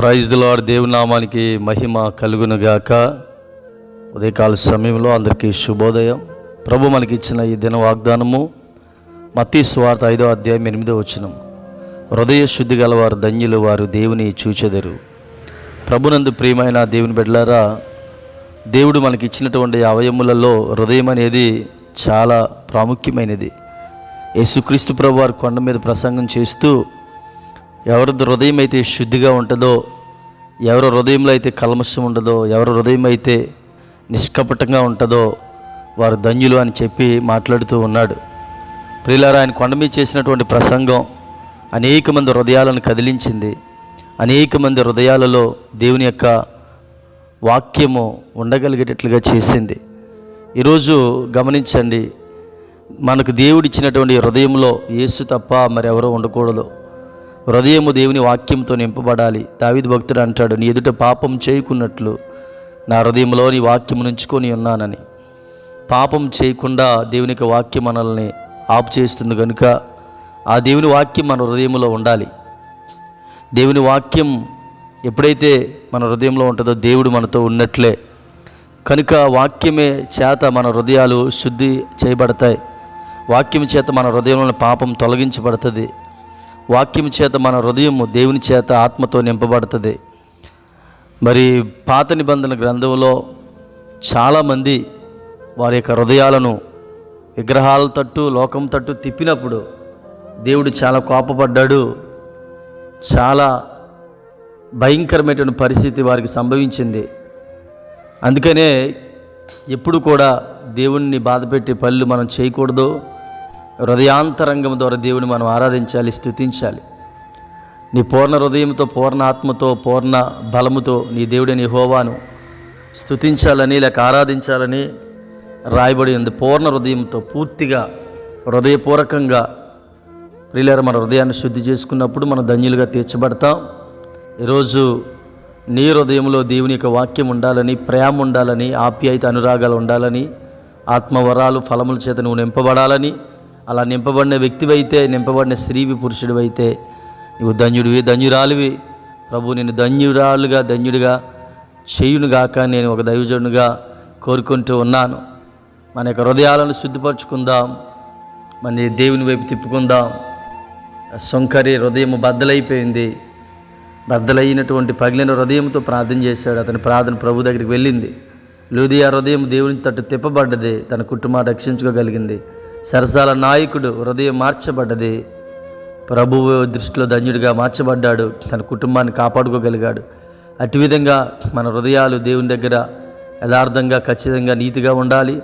Praise the lord నామానికి మహిమ కలుగునుగాక. ఉదయకాల సమయంలో అందరికీ శుభోదయం. ప్రభు మనకి ఇచ్చిన ఈ దిన వాగ్దానము మతీ స్వార్థ ఐదో అధ్యాయం ఎనిమిదో వచనం. హృదయ శుద్ధి గలవారు ధన్యులు వారు దేవుని చూచెదరు. ప్రభునందు ప్రియమైన దేవుని బిడ్డలారా దేవుడు మనకి ఇచ్చినటువంటి అవయములలో హృదయం అనేది చాలా ప్రాముఖ్యమైనది. యేసుక్రీస్తు ప్రభు వారు కొండ మీద ప్రసంగం చేస్తూ ఎవరి హృదయం అయితే శుద్ధిగా ఉంటుందో ఎవరి హృదయంలో అయితే కల్మషం ఉండదో ఎవరి హృదయం అయితే నిష్కపటంగా ఉంటుందో వారు ధన్యులు అని చెప్పి మాట్లాడుతూ ఉన్నాడు. ప్రియులారా ఆయన కొండ మీద చేసినటువంటి ప్రసంగం అనేక మంది హృదయాలను కదిలించింది. అనేక మంది హృదయాలలో దేవుని యొక్క వాక్యము ఉండగలిగేటట్లుగా చేసింది. ఈరోజు గమనించండి మనకు దేవుడిచ్చినటువంటి హృదయంలో యేసు తప్ప మరెవరో ఉండకూడదు. హృదయము దేవుని వాక్యంతో నింపబడాలి. దావిద్ భక్తుడు అంటాడు నీ ఎదుట పాపం చేయకున్నట్లు నా హృదయంలో నీ వాక్యం నుంచుకొని ఉన్నానని. పాపం చేయకుండా దేవుని యొక్క వాక్యం మనల్ని ఆపు చేస్తుంది కనుక ఆ దేవుని వాక్యం మన హృదయంలో ఉండాలి. దేవుని వాక్యం ఎప్పుడైతే మన హృదయంలో ఉంటుందో దేవుడు మనతో ఉన్నట్లే. కనుక వాక్యమే చేత మన హృదయాలు శుద్ధి చేయబడతాయి. వాక్యం చేత మన హృదయంలోని పాపం తొలగించబడుతుంది. వాక్యం చేత మన హృదయము దేవుని చేత ఆత్మతో నింపబడుతుంది. మరి పాత నిబంధన గ్రంథంలో చాలామంది వారి యొక్క హృదయాలను విగ్రహాల తట్టు లోకం తట్టు తిప్పినప్పుడు దేవుడు చాలా కోపపడ్డాడు. చాలా భయంకరమైనటువంటి పరిస్థితి వారికి సంభవించింది. అందుకనే ఎప్పుడు కూడా దేవుణ్ణి బాధపెట్టే పనులు మనం చేయకూడదు. హృదయాంతరంగం ద్వారా దేవుని మనం ఆరాధించాలి స్థుతించాలి. నీ పూర్ణ హృదయంతో పూర్ణ ఆత్మతో పూర్ణ బలముతో నీ దేవుడిని హోవాను స్థుతించాలని లేక ఆరాధించాలని రాయబడి ఉంది. పూర్ణ హృదయంతో పూర్తిగా హృదయపూర్వకంగా ప్రియులారా మన హృదయాన్ని శుద్ధి చేసుకున్నప్పుడు మనం ధన్యులుగా తీర్చబడతాం. ఈరోజు నీ హృదయంలో దేవుని యొక్క వాక్యం ఉండాలని ప్రేమ ఉండాలని ఆప్యాయత అనురాగాలు ఉండాలని ఆత్మవరాలు ఫలముల చేత నువ్వు నింపబడాలని అలా నింపబడిన వ్యక్తివైతే నింపబడిన స్త్రీవి పురుషుడివైతే నువ్వు ధన్యుడివి ధన్యురాలివి. ప్రభు నేను ధన్యురాలుగా ధన్యుడిగా చేయునుగాక నేను ఒక దైవజనుగా కోరుకుంటూ ఉన్నాను. మన యొక్క హృదయాలను శుద్ధిపరచుకుందాం. మన దేవుని వైపు తిప్పుకుందాం. సొంకరి హృదయం బద్దలైపోయింది. బద్దలైనటువంటి పగిలిన హృదయంతో ప్రార్థన చేశాడు. అతని ప్రార్థన ప్రభు దగ్గరికి వెళ్ళింది. లూదియా హృదయం దేవుని తట్టు తిప్పబడ్డది. తన కుటుంబాన్ని రక్షించుకోగలిగింది. సరసాల నాయకుడు హృదయం మార్చబడ్డది. ప్రభువు దృష్టిలో ధన్యుడిగా మార్చబడ్డాడు. తన కుటుంబాన్ని కాపాడుకోగలిగాడు. అటు విధంగా మన హృదయాలు దేవుని దగ్గర యథార్థంగా ఖచ్చితంగా నీతిగా ఉండాలి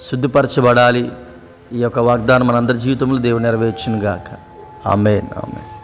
శుద్ధిపరచబడాలి. ఈ యొక్క వాగ్దానం మనందరి జీవితంలో దేవుడు నెరవేర్చునుగాక. ఆమె ఆమెన్.